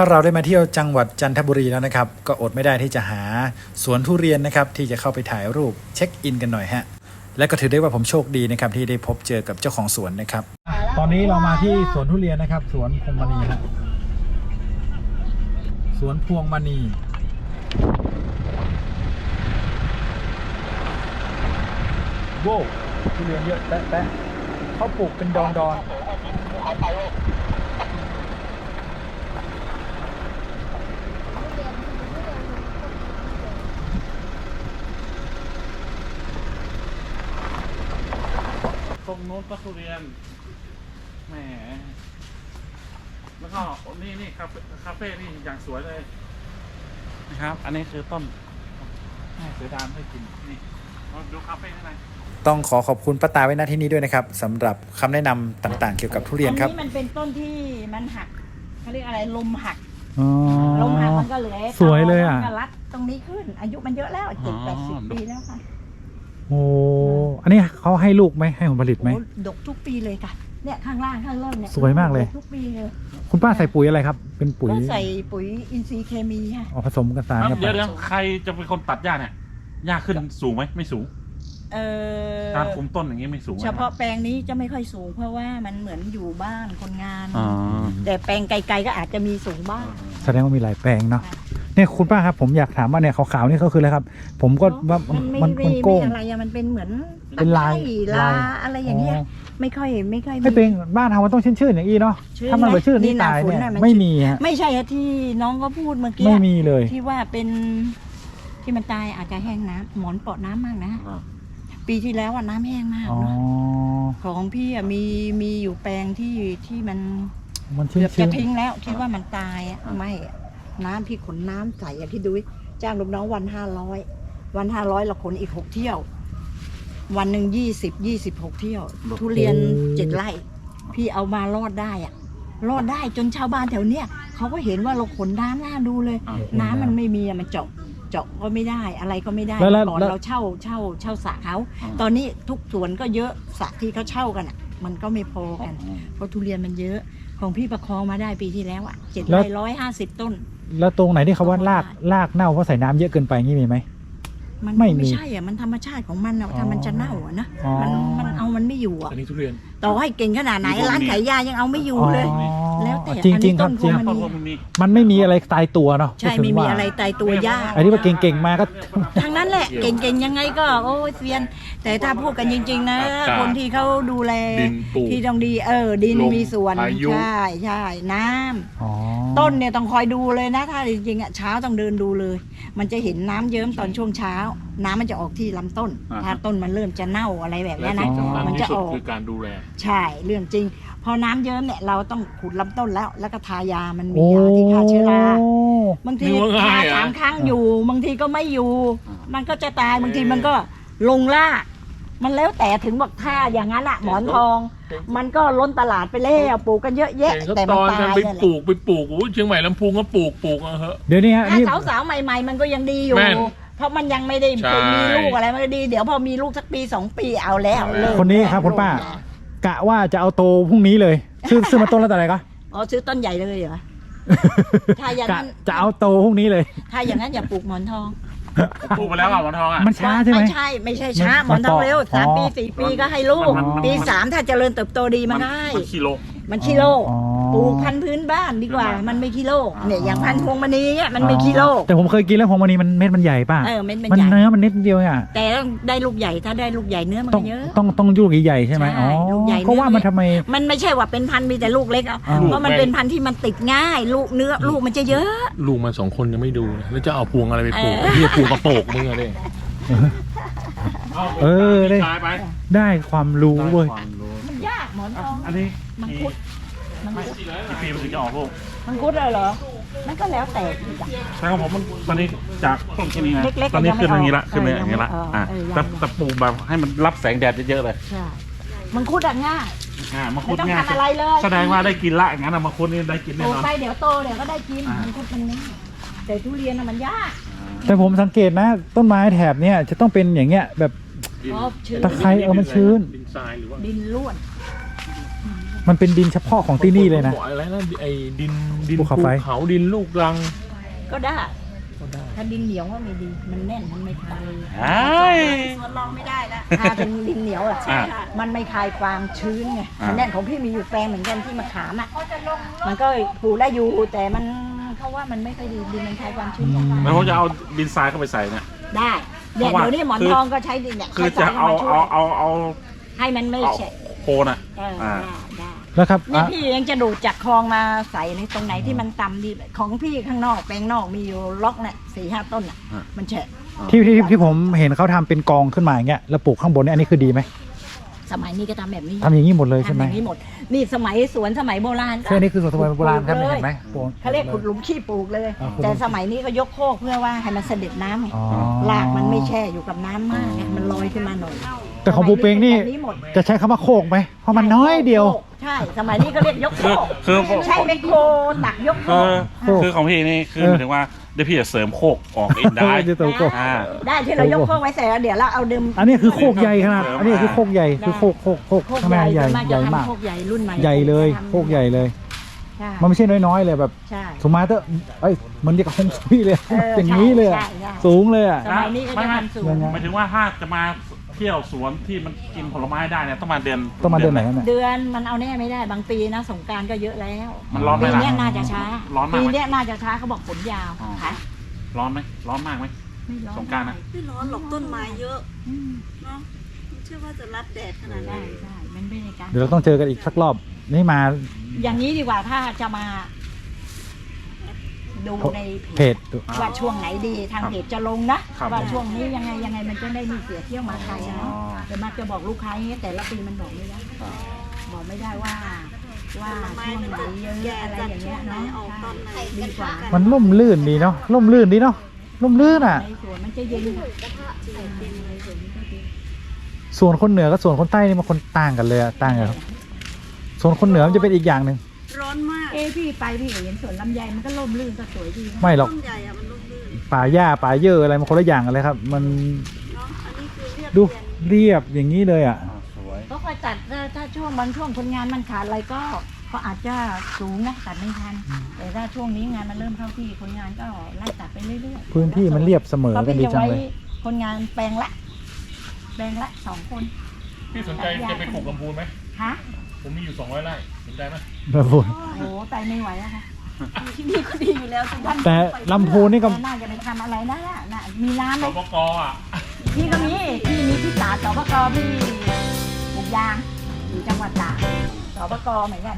ถ้าเราได้มาเที่ยวจังหวัดจันทบุรีแล้วนะครับ ก็อดไม่ได้ที่จะหาสวนทุเรียนนะครับ ที่จะเข้าไปถ่ายรูปเช็คอินกันหน่อยฮะและก็ถือได้ว่าผมโชคดีนะครับ ที่ได้พบเจอกับเจ้าของสวนนะครับ ตอนนี้เรามาที่สวนทุเรียนนะครับ สวนพวงมณีฮะสวนพวงมณีโว้ทุเรียนเยอะแปะแปะเขาปลูกเป็นดอนดอน โน้นก็ทุเรียน แหม แล้วก็นี่นี่คาเฟ่คาเฟ่นี่อย่างสวยเลย นะครับ อันนี้คือต้นแม่เสือดามให้กิน นี่มาดูคาเฟ่ข้างใน ต้องขอขอบคุณป้าตาไว้ณที่นี้ด้วยนะครับสำหรับคำแนะนำต่างๆ เกี่ยวกับทุเรียนครับอันนี้มันเป็นต้นที่มันหักเขาเรียกอะไรลมหัก อ๋อ ลมหักมันก็เหลือสวยเลยอะมันก็รัดตรงนี้ขึ้น อายุมันเยอะแล้วเจ็ดแปดสิบปีแล้วค่ะ โอ้อันนี้เขาให้ลูกไหมให้ผลผลิตไหม โอ้ดกทุกปีเลยค่ะ เนี่ยข้างล่างข้างล่างเนี่ยสวยมากเลย ดทุกปีเลยคุณป้าใส่ปุ๋ยอะไรครับ เป็นปุ๋ยก็ใส่ปุ๋ยอินทรีย์เคมีค่ะออกผสมกันสารกันไปเดี๋ยวเดี๋ยวใครจะเป็นคนตัดหญ้าเนี่ยหญ้าขึ้นสูงไหมไม่สูงเออการคุมต้นอย่างนี้ไม่สูงไหมเฉพาะแปลงนี้จะไม่ค่อยสูง เพราะว่ามันเหมือนอยู่บ้านคนงาน อ๋อแต่แปลงไกลๆก็อาจจะมีสูงบ้างแสดงว่ามีหลายแปลงเนาะ เนี่ยคุณป้าครับผมอยากถามว่าเนี่ยขาวๆนี่เขาคืออะไรครับ ผมก็ว่ามันไม่มันไม่มันไม่โก้ง อะไรอะมันเป็นเหมือนเป็นลายตะไคร่ลาลาย อะไรอย่างเงี้ย ไม่ค่อยไม่ค่อยไม่เป็นบ้านเรามันต้องชื่นๆอย่างนี้เนาะชื่นถ้ามันแบบชื่นไหนี่ตายหฝเนี่ยะนไม่มีฮะไม่ใช่อะที่น้องก็พูดเมื่อกี้ไม่มีเลย ที่ว่าเป็น ที่มันตายอาจจะแห้งน้ำหมอนเปาะน้ำมากนะอ่า ปีที่แล้วอะน้ำแห้งมากอ๋อ เนาะของพี่อะมีมีอยู่แปลงที่ที่มันมันชื่เกือบนจะๆทิ้งแล้วคิดว่ามันตายอะไม่อะ น้ำพี่ขนน้ำใส่อะคิดดูดิจ้างลูกน้องวันห้าร้อยวันห้าร้อยเราขนอีกหกเที่ยว วันหนึ่งยี่สิบยี่สิบหกเที่ยว ทุเรียนเจ็ดไร่พี่เอามารอดได้อะรอดได้จนชาวบ้านแถวเนี้ยเขาก็เห็นว่าเราขนน้ำน่าดูเลยอ่าน้ำมันไม่มีอะมันเจาะเจาะก็ไม่ได้อะไรก็ไม่ได้แล้วแล้วก่อนแล้วเราเช่าเช่าเช่าสระเขาอ่าตอนนี้ทุกสวนก็เยอะสระที่เขาเช่ากันอะ มันก็ไม่พอกัน เพราะทุเรียนมันเยอะ ของพี่ประคองมาได้ปีที่แล้วอะเจ็ดแล้ไร่วร้อยห้าสิบต้น แล้วตรงไหนที่เขาว่าลากลากเน่าเพราะใส่น้ำเยอะเกินไปงี้มีไหม มันไม่ก็มีไม่ใช่อะมันธรรมชาติของมันอะอ๋อถ้ามันจะเน่าอะนะอ๋อ มันมันเอามันไม่อยู่อะอันนี้ทุเรียน ต่อให้เก่งขนาดไหนมีพวกร้านนี้ขายยายังเอาไม่อยู่เลย อ๋อ แล้วแต่จริงอันจนี้ริงๆครับต้นจริงพวงต้นพวกมันมีมันไม่มีอะไรตายตัวเนาะใช่พูดไม่ถึงมีว่าอะไรตายตัวไม่ยากไอ้ที่ว่าเก่งๆมาก็ทั้งนั้นแหละเก่งๆยังไงก็โอ้ยเซียน แต่ถ้าพูดกันจริง ๆ นะ อากาศคนที่เขาดูแลดินปลูกที่ต้องดีเออ ดินลมมีส่วน พายุ ใช่ใช่น้ำอ๋อต้นเนี่ยต้องคอยดูเลยนะ ถ้าจริงๆอะเช้าต้องเดินดูเลย มันจะเห็นน้ำเยิ้มตอนช่วงเช้า น้ำมันจะออกที่ลำต้น อ่าฮะ ถ้าต้นมันเริ่มจะเน่าอะไรแบบและเนี้ยสิ่นะงสำคัญมันที่จะสุดออก คือการดูแล ใช่เรื่องจริงพอน้ำเยิ้มเนี่ยเราต้องขุดลำต้นแล้ว แล้วก็ทายามันมีโอ้ยาที่ฆ่าเชื้อราบางทีนึกว่าทาง่ายอะสามครั้งอยู่ บางทีก็ไม่อยู่อ่ามัมันก็จะตายบางทีมันก็ลงล่ากมันแล้วแต่ถึงบอกท่าอย่างนั้นอะหมอนทอง มันก็ล้นตลาดไปแล้วปลูกกันเยอะแยะ เห็นเขาแต่ตมันอนตากันยไปนั่นแหปลูละกไปปลูกโอ้ยเชียงใหม่ลำพูนก็ปลูกปลูกเอาเหอะเดี๋ยวนี้ฮะถ้านี่ สาวๆใหม่ ๆ มันก็ยังดีอยู่ แม่นเพราะมันยังไม่ได้ใช่มีลูกอะไรมันก็ดี เดี๋ยวพอมีลูกสักปีสองปีเอาแล้วเลิกคนนี้ครับคุณป้า กะว่าจะเอาโตพรุ่งนี้เลย ซื้อซื้อมาต้นละเท่าไหร่ก็ อ๋อซื้อต้นใหญ่เลยเหรอ ถ้าอย่างกะนั้นจะเอาโตพรุ่งนี้เลย ถ้าอย่างนั้นอย่าปลูกหมอนทองปลูกไปแล้วอะหมอนทองอะ มันช้าใช่ไหม ไม่ใช่ไม่ใช่ช้าหมมัอนนทองเร็วอ๋อสามปีสี่ปีก็ให้ลูก มันมัน ปีสามถ้าเจริญเติบโตดีมันได้ มันกิโลมันคิโลอ๋อ ปลูกพันธุ์พื้นบ้านดีกว่า มันไม่คิโลเนี่ยอย่างพันธุ์พวงมณีเนี่ยมันไม่คิโลแต่ผมเคยกินแล้วพวงมณีมันเม็ดมันใหญ่ป่ะเออเม็ดมันมันใหญ่ เนื้อมันนิดเดียวอะแต่ต้องได้ลูกใหญ่ถ้าได้ลูกใหญ่เนื้อมันต้องก็เยอะ ต้องต้องลูกใหญ่ๆใช่ไหมใช่อ๋อลูกใหญ่ก็ว่าเนื้อมันทำไม มันไม่ใช่ว่าเป็นพันธุ์มีแต่ลูกเล็กอะอ้าวเพราะมันเป็นพันธุ์ที่มันติดง่าย ลูกเนื้อลูกมันจะเยอะ ลูกมันสองคนยังไม่ดูเลยแล้วจะเอาพวงอะไรไปปลูกเออที่ปลูกกระโปกมึงอะไรเออได้ตายไปได้ความรู้เว้ยมันยากหมอนทองอันนี้มังคุด มังคุดกี่ปีมันถึงจะออกลูกมังคุดเลยเหรอ มันก็แล้วแต่อีกอะ ใช่ครับผมมันตอนนี้จากต้นแค่นี้ไงเล็กๆตอนนี้ยังไม่ขึ้นอย่างนี้ละออกขึ้นเลยอย่างนี้ละเออยังไม่ออกอะเออยังแต่แต่ปลูกแบบให้มันรับแสงแดดเยอะๆเลยใช่มังคุดอะง่าย อ่ามาไม่คุดต้องง่ายทำอะไรเลย แสดงว่าได้กินละอย่างนั้นอะมาคุดนี่ได้กินปแน่ลูกนอน ไปเดี๋ยวโตเดี๋ยวก็ได้กินอ่ามั มังคุดมันง่ายแต่ทุเรียนอะมันยากแต่ผมสังเกตนะ ต้นไม้แถบเนี้ยจะต้องเป็นอย่างเงี้ยแบบเพราะชื้นตะไคร้เออมันชื้น ดินทรายหรือว่าดินร่วน มันเป็นดินเฉพาะของที่นี่เลยนะบอกอะไรนะไอ้ดินดินภูเขาไฟ เขาดินลูกรังก็ได้ ก็ได้ ถ้าดินเหนียวก็ไม่ดี มันแน่น มันไม่คายใช่ทดลองไม่ได้ละถ้าเป็นดินเหนียวอะอ่ามันไม่คายความชื้นไงอ่ามัมันแน่นของพี่มีอยู่แปลงเหมือนกันที่มะขามอะ มันก็ปลูกได้อยู่ แต่มันเขาว่ามันไม่ค่อยดีดินมันคายความชื้นไม่ได้แล้วผมจะเอาดินทรายเข้าไปใส่เนี่ย ได้เดี๋ยวเพราะว่า เดี๋ยวนี้หมอนคือทองก็ใช้ดินเนี่ยคือจะใช้เอาสรเข้มช่วยเอาเอาเอาให้มันไม่เอาแฉะโคนอะ เอออ่า ได้ ได้แล้วครับนี่อะพี่ยังจะดูดจากคลองมาใส่ในตรงไหนที่มันต่ำดีของพี่ข้างนอกแปลงนอกมีอยู่ล็อกเนี่ยสี่ห้าต้นอะอะ มันแฉะที่ที่ที่ผมเห็นเขาทำเป็นกองขึ้นมาอย่างเงี้ยแล้วปลูกข้างบนเนี่ยอันนี้คือดีไหมสมัยนี้ก็ทำแบบนี้ทำอย่างนี้หมดเลยใช่ทำไหมอย่างนี้หมด นี่สมัยสวนสมัยโบราณก็แค่นี้คือสวนสมัยโบราณครับปลูกเลยเห็นไหมปลูก เขาเรียกขุดหลุมขี้ปลูกเลย อ่าขุดหลุม แต่สมัยนี้ก็ยกโคกเพื่อว่าให้มันเสด็จน้ำอ๋อ รากมันไม่แช่อยู่กับน้ำมากไงมันลอยขึ้นมาหน่อย แต่ของปูเปงนี่สมัยแบบหมดจะใช้คำว่าโคกไหมเพราะมันน้อยเดียว ใช่ สมัยนี้ก็เรียกยกโคกคือคือ ใช่ไมโครตักยกโคคือกคือของพี่นี่คือเออหมายถึงว่าเดี๋ยวพี่จะเสริมโคกออกเองได้ เดี๋ยวเสริมโคก อ่า ได้ที่เรายกโคกไว้เสร็จแล้วเดี๋ยวเราเอาดึมอันนี้คือโคกใหญ่ขนาด อันนี้คือโคกใหญ่ได้คือโคกโคกโคกโคกข้างในใหญ่ใหญ่ส่วนมากใหจะญ่มากทำโคกใหญ่รุ่นใหม่ใหญ่เลยทำโคกใหญ่เลย ใช่มันไม่ใช่น้อยๆเลยแบบใช่ สมาร์ทเอ้ยมันเรียกว่าฮงซุยเลยเอออย่างนี้เลยอะใช่ใช่ สูงเลยอะ สมัยนี้ก็จะทำสูงยังไงหมายถึงว่าถ้าจะมา เที่ยวสวนที่มันกินผลไม้ได้เนี่ยต้องมาเดือนต้องมาเดือนไหนกันเนี่ย เดือนมันเอาแน่ไม่ได้บางปีนะสงกรารก็เยอะแล้วมันร้อนไหมปีล่ะ เนี้ยน่าจะช้าร้อนมากปีไหมเนี้ยน่าจะช้าเขาบอกฝนยาวอ๋อ ค่ะร้อนไหมร้อนมากไหม ไม่ร้อนสงกรานต์นะ ไม่ร้อนหรอกต้นไม้เยอะอืมเนาะไม่เชื่อว่าจะรับแดดขนาดใช่นั้นใช่มันไม่ในการเดี๋ยวเราต้องเจอกันอีกสักรอบ นี่มาอย่างนี้ดีกว่าถ้าจะมา ดูในเพจว่าช่วงไหนดีทางเพจจะลงนะว่าช่วงนี้ยังไงยังไงมันจะได้ไมีเสียเที่ยวมาไทยอะเนาะแต่มักจะบอกลูกค้าอย่างเงี้ยแต่ละปีมันบอกไม่ได้บอกไม่ได้ว่าว่าผลไม้ช่วงมันไหนจะเยอะแก่อะไรจัดอย่างช่เงี้วยงไหนเนาะออกตอนไหนดีกว่ามันล่มลื่นดีเนาะล่มลื่นดีเนาะล่มลื่นอะในสวนมันจะเย็นส่วนคนเหนือกับส่วนคนใต้นี่มันคนต่างกันเลยอะต่างกันส่วนคนเหนือมันจะเป็นอีกอย่างหนึ่ง ร้อนมากเอ้พี่ไปพี่ก็เห็นสวนลำไยมันก็ร่มรื่นก็สวยดีนะไม่หรอกต้นใหญ่อะมันลุ่มลื่นป่าหญ้าป่าเยอะอะไรมันคนละอย่างกันเลยครับ มันเนาะอันนี้คือเรียบดูเรียนเรียบอย่างนี้เลยอะอ่าสวยก็ค่อยตัดถ้าถ้าช่วงบางช่วงคนงานมันขาดอะไรก็ก็อาจจะสูงนะตัดไม่ทันแต่ถ้าช่วงนี้งานมันเริ่มเข้าที่คนงานก็ไล่ตัดไปเรื่อยๆพื้นที่มันเรียบเสมอเพราะกันพี่ดีจะจังไว้เลย คนงานแปลงละ แปลงละสองคนพี่สนใจจะไปปลูกลำพูนไหมฮะ ผมมีอยู่200ไร่สนใจไหมครับผมโอ้โหไปไม่ไหวอะค่ะที่นี่ก็ดีอยู่แล้วสิท่านแต่ลำพูนนี่ก็ น่าจะไปทำอะไรนะน่ะมีน้ำไหสมปกอะพี่ก็มีพี่มีที่ตราดสปกพี่ปลูกยางอยู่จังหวัดตราดสปกเหมือนกัน